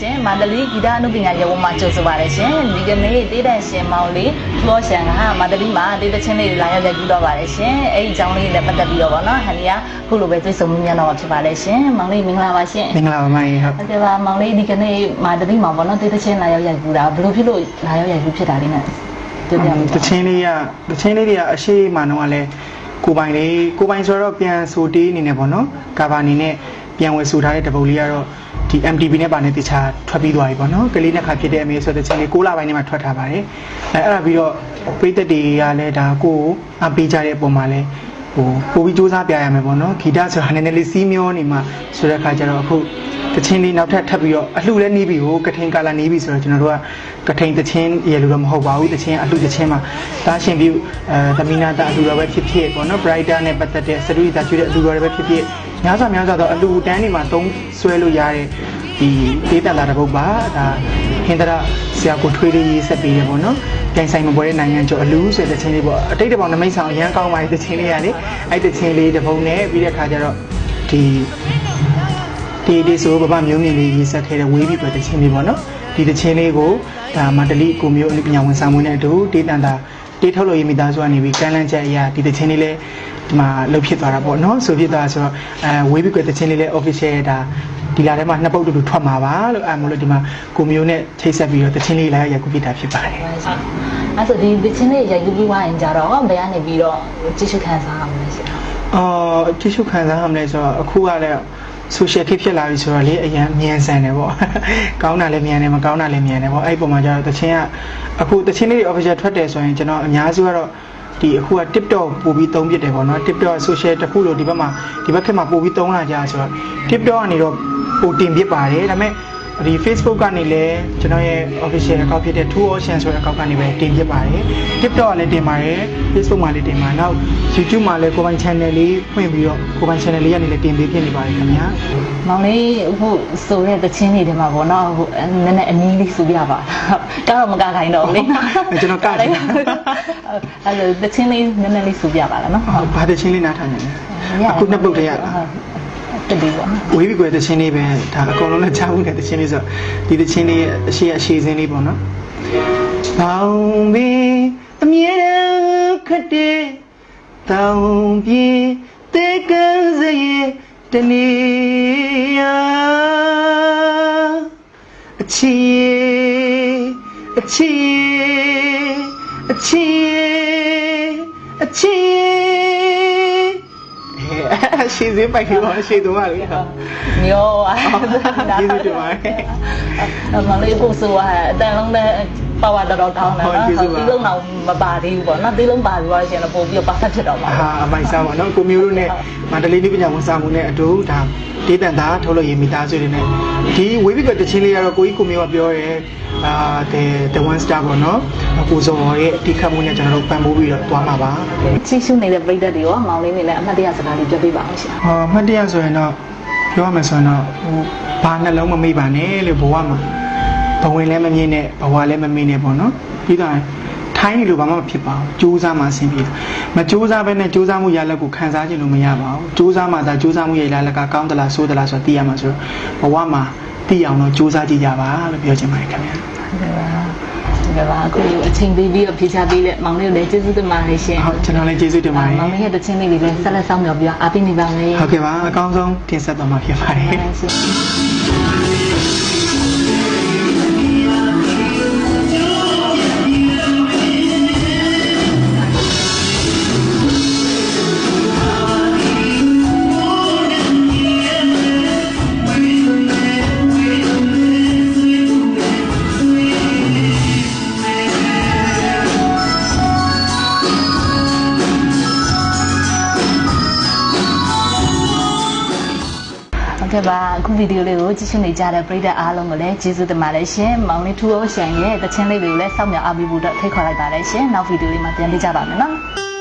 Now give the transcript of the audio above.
ရှင်မန္တလေးဂီတအနုပညာရပ်ဝန်းမှာကြိုဆိုပါရရှင်ဒီကနေ့တေးတန်ရှင်မောင်လေးဖလောရှန်ကမန္တလေးမှာတေးသချင်းလေးတွေလာရောက်ရိုက်ကူးတော့ပါရရှင်အဲ့ဒီအကြောင်းလေးနဲ့ပတ်သက်ပြီးတော့ဗောနော်ဟန်နီကခုလိုပဲတွေ့ဆုံမြင်တော့မှာဖြစ်ပါလေရှင်မောင်လေးမင်္ဂလာပါရှင်မင်္ဂလာပါမကြီးဟုတ်ဟုတ်ကဲ့ပါမောင်လေးဒီကနေ့မန္တလေးမှာဗောနော်တေးသချင်းလာရောက်ရိုက်ကူးတာဘယ်လိုဖြစ်လို့လာရောက်ရိုက်ကူးဖြစ်တာလေးနဲ့တွေ့ပြမှာတချင်းလေးကတချင်းလေးတွေကအရှိမှတော့လည်းကိုပိုင်လေးကိုပိုင်ဆိုတော့ပြန်ဆိုတေးအနေနဲ့ပေါ့နော်ကာဗာအနေနဲ့ပြန်ဝယ်ဆိုထားတဲ့တပုတ်လေးကတော့ ဒီ MTV နဲ့ပါနေတခြားထွက်ပြီးသွားပြီပေါ့နော်ကလေးနှစ်ခါဖြစ်တဲ့အမေဆိုတဲ့ချင်းလေး6လပိုင်းနဲ့မှထွက်ထားပါတယ်အဲအဲ့ဒါပြီးတော့ပိသက်တွေကလည်းဒါကိုကိုအပေးကြတဲ့အပေါ်မှာလည်းဟိုပို့ပြီးစူးစမ်းပြရမယ်ပေါ့နော်ဂီတဆိုတာနည်းနည်းလေးစီးမျောနေမှဆိုတဲ့အခါကျတော့အခုတချင်းလေးနောက်ထပ်ထပ်ပြီးတော့အလှလည်းနေပြီဟိုကထိန်ကာလာနေပြီဆိုတော့ကျွန်တော်တို့ကကထိန်တချင်းရေလို့တော့မဟုတ်ပါဘူးတချင်းအလှတချင်းမှာတားရှင်ပြီးအဲသမီနာတာအလှတော်ပဲဖြစ်ဖြစ်ပေါ့နော် brighter နဲ့ပတ်သက်တဲ့စတူဒီတာကျွေးတဲ့အလှတော်တွေပဲဖြစ်ဖြစ် များစွာများစွာတော့အလှတန်းတွေမှာသုံးဆွဲလို့ရတဲ့ဒီဒေးတန်တာတစ်ပုဒ်ပါဒါဟင်္ဒရာဆရာကိုထွေးလေးရေးဆက်ပေးတယ်ပေါ့နော်ပြိုင်ဆိုင်မပွဲတဲ့နိုင်ငံကျော်အလူဆိုတဲ့တချင်းလေးပေါ့အတိတ်တပေါင်းနမိတ်ဆောင်အရန်ကောင်းပါတဲ့တချင်းလေးရလေအဲ့တချင်းလေးတစ်ပုံနဲ့ပြီးတဲ့အခါကျတော့ဒီဒီဒီဆိုဘဘမျိုးမြင့်လေးရေးဆက်ခဲ့တဲ့ဝေးပြီးပဲတချင်းလေးပေါ့နော်ဒီတချင်းလေးကိုဒါမန္တလေးကိုမျိုးအနုပညာဝန်ဆောင်မှုနဲ့အတူတေးတန်တာ တေးထုတ်လို့ရမိသားစုကနေပြီးကမ်းလန်းချက်အရာဒီတချင်းလေးလည်းဒီမှာလှုပ်ဖြစ်သွားတာပေါ့နော်ဆိုဖြစ်သွားဆိုတော့အဲဝေးပြီးကွယ်တချင်းလေးလည်း official ဒါဒီလာထဲမှာနှစ်ပုတ်တူတူထွက်မှာပါလို့အဲမလို့ဒီမှာကိုမျိုးနဲ့ချိတ်ဆက်ပြီးတော့တချင်းလေးလာရိုက်ကူးပြတာဖြစ်ပါတယ်အဲ့ဆိုဒီသချင်းလေးရိုက်ကူးပြီးွားရင်ကြတော့ဘယ်ကနေပြီးတော့ကြည့်ရှုခံစားရမလဲရှင်အော်တ िश ုခံစားရမလဲဆိုတော့အခုကလည်း social ခေတ်ဖြစ်လာပြီဆိုတော့လေအရင်မြန်ဆန်တယ်ပေါ့ကောင်းတာလည်းမြန်တယ်မကောင်းတာလည်းမြန်တယ်ပေါ့အဲ့ဒီပုံမှာကျတော့တချင်းကအခုတချင်းလေးတွေ official ထွက်တယ်ဆိုရင်ကျွန်တော်အများစုကတော့ဒီအခုက TikTok ပို့ပြီးသုံးပြတယ်ပေါ့နော် TikTok social တစ်ခုလို့ဒီဘက်မှာဒီဘက်ခက်မှာပို့ပြီးသုံးလာကြဆိုတော့ TikTok ကနေတော့ပိုတင်ပြပါတယ်ဒါပေမဲ့ ဒီ Facebook ကနေလည်းကျွန်တော်ရဲ့ official account ဖြစ်တဲ့ True Ocean ဆိုတဲ့ account ကနေပဲတင်ပြပါတယ် TikTok ကလည်းတင်ပါတယ် Facebook မှာလည်းတင်ပါတယ်နောက် YouTube မှာလည်းကိုယ်ပိုင် channel လေးဖွင့်ပြီးတော့ကိုယ်ပိုင် channel လေးကနေလည်းတင်ပေးဖြစ်နေပါတယ်ခင်ဗျာမောင်လေးအခုဆိုတဲ့သချင်းလေးတွေမှာပေါ့နော်ဟိုနည်းနည်းအနည်းလေးဆိုပြပါကားတော့မကားခိုင်းတော့ဘူးလေကျွန်တော်ကတယ်အဲ့လိုသချင်းလေးနည်းနည်းလေးဆိုပြပါလားနော်ဟုတ်ဘာတချင်းလေးနားထောင်နေလဲအခုနှစ်ပုတ်တည်းရလား တတိပေါ့နော်ဝေးပြီးကွယ်တချင်းလေးပဲဒါအကုန်လုံးလည်းကြားဘူးတဲ့တချင်းလေးဆိုတော့ဒီတချင်းလေးအရှိအရှိစင်းလေးပေါ့နော်။တောင်းပြီးအမြဲခတ်တဲ့တောင်းပြီးတေကံစရဲ့တနေ့ရအချီအချီအချီအချီအဲ ရှင်းစင်းပိုက်ပြီးတော့ရှင်းတော့လေဟာမျောပါကျေးဇူးတင်ပါတယ်အမလေးကိုဆိုအတန်လုံးနဲ့ ပါဝါတော်တော်ကောင်းတယ်ဟုတ်နော်ကျေးဇူးပါဒီလုံးတော့မပါသေးဘူးပေါ့နော်ဒီလုံးပါပြီးတော့ရှင်တော့ပို့ပြီးတော့ပါဆက်ဖြစ်တော့မှာဟာအမိုက်စားပါနော်ကိုမျိုးတို့နဲ့မန္တလေးပြည်ပညာဝန်ဆောင်မှုနဲ့အတူဒါဒေးတန်သားထုတ်လို့ရမိသားစုတွေနဲ့ဒီဝေးပြီးကတချင်းလေးကတော့ကိုကြီးကိုမျိုးကပြောရဲအာ the the one star ပေါ့နော်ကိုစောရဲ့အတိခတ်မှုနဲ့ကျွန်တော်တို့ပံ့ပိုးပြီးတော့တွားမှာပါချီရှုနေတဲ့ပြည်သက်တွေရောမောင်လေးနေလည်းအမှတ်တရစကားလေးပြောပြပါအောင်ရှင်ဟောမှတ်တရဆိုရင်တော့ပြောရမယ်ဆိုရင်တော့ဟိုဘာနှလုံးမမေ့ပါနဲ့လို့ဘဝမှာ ဘဝင်လည်းမမြင်နဲ့ဘဝလည်းမမေ့နဲ့ပေါ့နော်ပြီးတော့ထိုင်းနေလို့ဘာမှမဖြစ်ပါဘူးစူးစမ်းမှအဆင်ပြေတယ်မစူးစမ်းဘဲနဲ့စူးစမ်းမှုရလက်ကိုခံစားခြင်းလို့မရပါဘူးစူးစမ်းမှသာစူးစမ်းမှုရလက်လက်ကကောင်းသလားဆိုးသလားဆိုတော့သိရမှာဆိုတော့ဘဝမှာသိအောင်တော့စူးစမ်းကြည့်ကြပါလို့ပြောချင်ပါတယ်ခင်ဗျာဟုတ်ကဲ့ပါအခုအချိန်ပေးပြီးတော့ဖြေချပေးတဲ့မောင်လေးကိုလည်းကျေးဇူးတင်ပါတယ်ရှင်ဟုတ်ကျွန်တော်လည်းကျေးဇူးတင်ပါတယ်မောင်လေးရဲ့တခြင်းလေးတွေလည်းဆက်လက်ဆောင်မြော်ပြီးတော့အားပေးနေပါမယ်ဟုတ်ကဲ့ပါအကောင်းဆုံးတင်ဆက်သွားမှာဖြစ်ပါတယ်ရှင် ဟုတ်ကဲ့ပါအခုဗီဒီယိုလေးကိုကြည့်ရှုနေကြတဲ့ပရိသတ်အားလုံးကိုလည်းကျေးဇူးတင်ပါတယ်ရှင်မောင်လေးထူအောင်ရှန်ရဲ့တခြင်းလေးတွေကိုလည်းစောင့်မျှော်အားပေးဖို့တော့ဖိတ်ခေါ်လိုက်ပါတယ်ရှင်နောက်ဗီဒီယိုလေးမှာပြန်ပြကြပါမယ်နော်